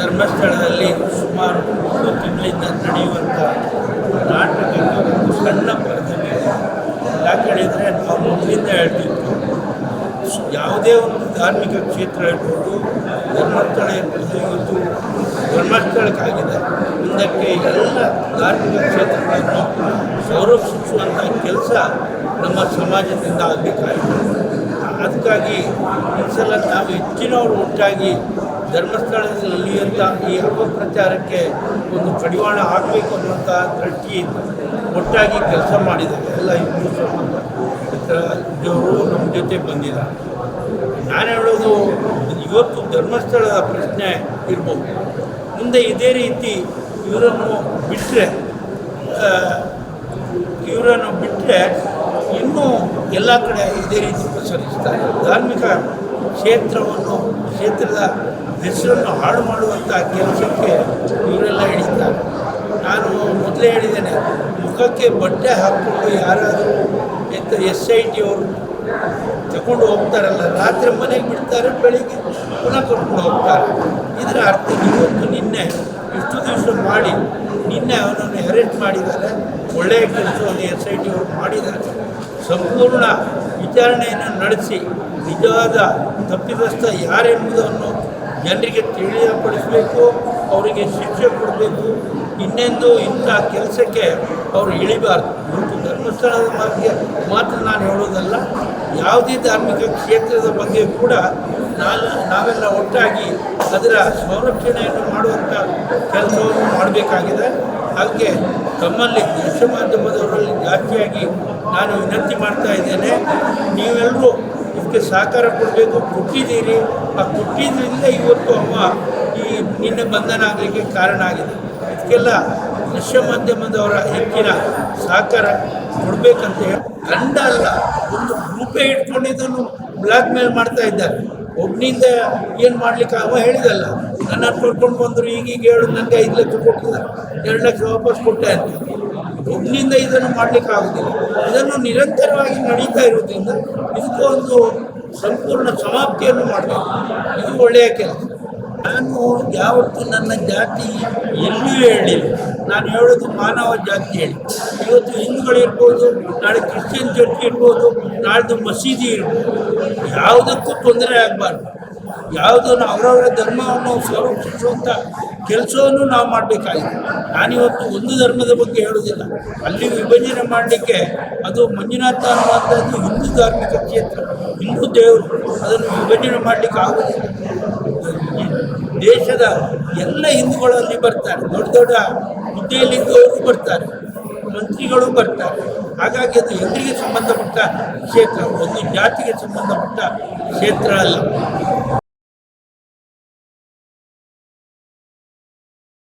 ಧರ್ಮಸ್ಥಳದಲ್ಲಿ ಸುಮಾರು ಮೂರು ತಿಂಗಳಿಂದ ನಡೆಯುವಂಥ ನಾಟಕಕ್ಕೆ ಒಂದು ಸಣ್ಣ ಪ್ರತಿಮೆ ಯಾಕೆ ನಾವು ಮೊದಲಿಂದ ಹೇಳ್ತಿತ್ತು ಯಾವುದೇ ಒಂದು ಧಾರ್ಮಿಕ ಕ್ಷೇತ್ರ ಇರ್ಬೋದು, ಧರ್ಮಸ್ಥಳ ಇರ್ಬೋದು ಇವತ್ತು ಧರ್ಮಸ್ಥಳಕ್ಕಾಗಿದೆ. ಮುಂದಕ್ಕೆ ಎಲ್ಲ ಧಾರ್ಮಿಕ ಕ್ಷೇತ್ರಗಳನ್ನು ಸಂರಕ್ಷಿಸುವಂಥ ಕೆಲಸ ನಮ್ಮ ಸಮಾಜದಿಂದ ಆಗಬೇಕಾಗಿದೆ. ಅದಕ್ಕಾಗಿ ಈ ಸಲ ನಾವು ಹೆಚ್ಚಿನವರು ಒಟ್ಟಾಗಿ ಧರ್ಮಸ್ಥಳದಲ್ಲಿ ನಡೆಯುವಂಥ ಈ ಅಪಪ್ರಚಾರಕ್ಕೆ ಒಂದು ಕಡಿವಾಣ ಹಾಕಬೇಕು ಅನ್ನುವಂಥ ದೃಷ್ಟಿಯಿಂದ ಒಟ್ಟಾಗಿ ಕೆಲಸ ಮಾಡಿದ್ದಾರೆ. ಎಲ್ಲ ಹಿಂದೂ ಸಂಬಂಧವರು ನಮ್ಮ ಜೊತೆ ಬಂದಿದ್ದಾರೆ. ನಾನು ಹೇಳೋದು, ಇವತ್ತು ಧರ್ಮಸ್ಥಳದ ಪ್ರಶ್ನೆ ಇರ್ಬೋದು. ಮುಂದೆ ಇದೇ ರೀತಿ ಇವರನ್ನು ಬಿಟ್ಟರೆ ಇವರನ್ನು ಬಿಟ್ಟರೆ ಇನ್ನೂ ಎಲ್ಲ ಕಡೆ ಇದೇ ರೀತಿ ಪ್ರಸರಿಸ್ತಾರೆ ಧಾರ್ಮಿಕ ಕ್ಷೇತ್ರವನ್ನು, ಕ್ಷೇತ್ರದ ಹೆಸರನ್ನು ಹಾಳು ಮಾಡುವಂಥ ಕೆಲಸಕ್ಕೆ ಇವರೆಲ್ಲ ಹಿಡಿತಾರೆ ನಾನು ಮೊದಲೇ ಹೇಳಿದ್ದೇನೆ, ಮುಖಕ್ಕೆ ಬಟ್ಟೆ ಹಾಕ್ಕೊಂಡು ಯಾರಾದರೂ ಎಂತ ಎಸ್ ಐ ಟಿ ಅವರು ತಗೊಂಡು ಹೋಗ್ತಾರಲ್ಲ, ರಾತ್ರಿ ಮನೆಗೆ ಬಿಡ್ತಾರೆ, ಬೆಳಿಗ್ಗೆ ಪುನಃ ಕರ್ಕೊಂಡು ಹೋಗ್ತಾರೆ. ಇದರ ಅರ್ಥ ಇವತ್ತು ನಿನ್ನೆ ಇಷ್ಟು ದಿವಸ ಮಾಡಿ ನಿನ್ನೆ ಅವನನ್ನು ಅರೆಸ್ಟ್ ಮಾಡಿದ್ದಾರೆ. ಒಳ್ಳೆಯ ಕೆಲಸವನ್ನು ಎಸ್ ಐ ಟಿ ಅವರು ಮಾಡಿದ್ದಾರೆ. ಸಂಪೂರ್ಣ ವಿಚಾರಣೆಯನ್ನು ನಡೆಸಿ ನಿಜವಾದ ತಪ್ಪಿತಸ್ಥ ಯಾರೆಂಬುದನ್ನು ಜನರಿಗೆ ತಿಳಿಯಪಡಿಸಬೇಕು, ಅವರಿಗೆ ಶಿಕ್ಷೆ ಕೊಡಬೇಕು. ಇನ್ನೆಂದು ಇಂಥ ಕೆಲಸಕ್ಕೆ ಅವರು ಇಳಿಬಾರ್ದು. ಇವತ್ತು ಧರ್ಮಸ್ಥಳದ ಬಗ್ಗೆ ಮಾತ್ರ ನಾನು ಹೇಳೋದಲ್ಲ, ಯಾವುದೇ ಧಾರ್ಮಿಕ ಕ್ಷೇತ್ರದ ಬಗ್ಗೆ ಕೂಡ ನಾವೆಲ್ಲ ಒಟ್ಟಾಗಿ ಅದರ ಸಂರಕ್ಷಣೆಯನ್ನು ಮಾಡುವಂಥ ಕೆಲಸವನ್ನು ಮಾಡಬೇಕಾಗಿದೆ. ಹಾಗೆ ತಮ್ಮಲ್ಲಿ ದೃಶ್ಯ ಮಾಧ್ಯಮದವರಲ್ಲಿ ಜಾಸ್ತಿಯಾಗಿ ನಾನು ವಿನಂತಿ ಮಾಡ್ತಾ ಇದ್ದೇನೆ. ನೀವೆಲ್ಲರೂ ಇದಕ್ಕೆ ಸಹಕಾರ ಕೊಡಬೇಕು, ಕೊಟ್ಟಿದ್ದೀರಿ. ಆ ಕೊಟ್ಟಿದ್ದರಿಂದ ಇವತ್ತು ಅಮ್ಮ ಈ ನಿನ್ನೆ ಬಂಧನ ಆಗಲಿಕ್ಕೆ ಕಾರಣ ಆಗಿದೆ. ಇದಕ್ಕೆಲ್ಲ ದೃಶ್ಯ ಮಾಧ್ಯಮದವರ ಹೆಚ್ಚಿನ ಸಹಕಾರ ಕೊಡಬೇಕಂತ ಹೇಳಿ ಗಂಡ ಅಲ್ಲ, ಒಂದು ಗ್ರೂಪೇ ಇಟ್ಕೊಂಡಿದ್ದನ್ನು ಬ್ಲ್ಯಾಕ್ ಮೇಲ್ ಮಾಡ್ತಾ ಇದ್ದಾರೆ. ಒಬ್ಬನಿಂದ ಏನು ಮಾಡ್ಲಿಕ್ಕೆ ಅವ ಹೇಳಿದಲ್ಲ, ನನ್ನ ಕರ್ಕೊಂಡು ಬಂದರು ಈಗೀಗ ಹೇಳು ನನಗೆ ಐದು ಲಕ್ಷ ಕೊಟ್ಟಿದ್ದಾರೆ. ಎರಡು ಲಕ್ಷ ವಾಪಸ್ ಕೊಟ್ಟೆ ಅಂತ. ಒಬ್ಬನಿಂದ ಇದನ್ನು ಮಾಡಲಿಕ್ಕೆ ಆಗುದಿಲ್ಲ. ಇದನ್ನು ನಿರಂತರವಾಗಿ ನಡೀತಾ ಇರೋದ್ರಿಂದ ಇದಕ್ಕೂ ಒಂದು ಸಂಪೂರ್ಣ ಸಮಾಪ್ತಿಯನ್ನು ಮಾಡಬೇಕು. ಇದು ಒಳ್ಳೆಯ ಕೆಲಸ. ನಾನು ಯಾವತ್ತೂ ನನ್ನ ಜಾತಿ ಎಲ್ಲೂ ಹೇಳಿಲ್ಲ. ನಾನು ಹೇಳೋದು ಮಾನವ ಜಾತಿ ಹೇಳಿ. ಇವತ್ತು ಹಿಂದೂಗಳಿರ್ಬೋದು ನಾಳೆ ಕ್ರಿಶ್ಚಿಯನ್ ಚರ್ಚ್ ಇರ್ಬೋದು, ನಾಳೆದು ಮಸೀದಿ ಇರ್ಬೋದು. ಯಾವುದಕ್ಕೂ ತೊಂದರೆ ಆಗಬಾರ್ದು. ಯಾವುದನ್ನು ಅವರವರ ಧರ್ಮವನ್ನು ಸಂರಕ್ಷಿಸುವಂಥ ಕೆಲಸವನ್ನು ನಾವು ಮಾಡಬೇಕಾಗಿದೆ. ನಾನಿವತ್ತು ಒಂದು ಧರ್ಮದ ಬಗ್ಗೆ ಹೇಳೋದಿಲ್ಲ ಅಲ್ಲಿ ವಿಭಜನೆ ಮಾಡಲಿಕ್ಕೆ ಅದು ಮಂಜುನಾಥ ಅನ್ನುವಂಥದ್ದು ಹಿಂದೂ ಧಾರ್ಮಿಕ ಕ್ಷೇತ್ರ, ಹಿಂದೂ ದೇವರು ಅದನ್ನು ವಿಭಜನೆ ಮಾಡಲಿಕ್ಕೆ ಆಗೋದಿಲ್ಲ ದೇಶದ ಎಲ್ಲ ಹಿಂದೂಗಳಲ್ಲಿ ಬರ್ತಾರೆ. ದೊಡ್ಡ ದೊಡ್ಡ ಹುದ್ದೆಯಲ್ಲಿದ್ದವರು ಬರ್ತಾರೆ. ಮಂತ್ರಿಗಳು ಬರ್ತಾರೆ. ಹಾಗಾಗಿ ಅದು ಎಲ್ಲರಿಗೆ ಸಂಬಂಧಪಟ್ಟ ಕ್ಷೇತ್ರ. ಒಂದು ಜಾತಿಗೆ ಸಂಬಂಧಪಟ್ಟ ಕ್ಷೇತ್ರ ಅಲ್ಲ.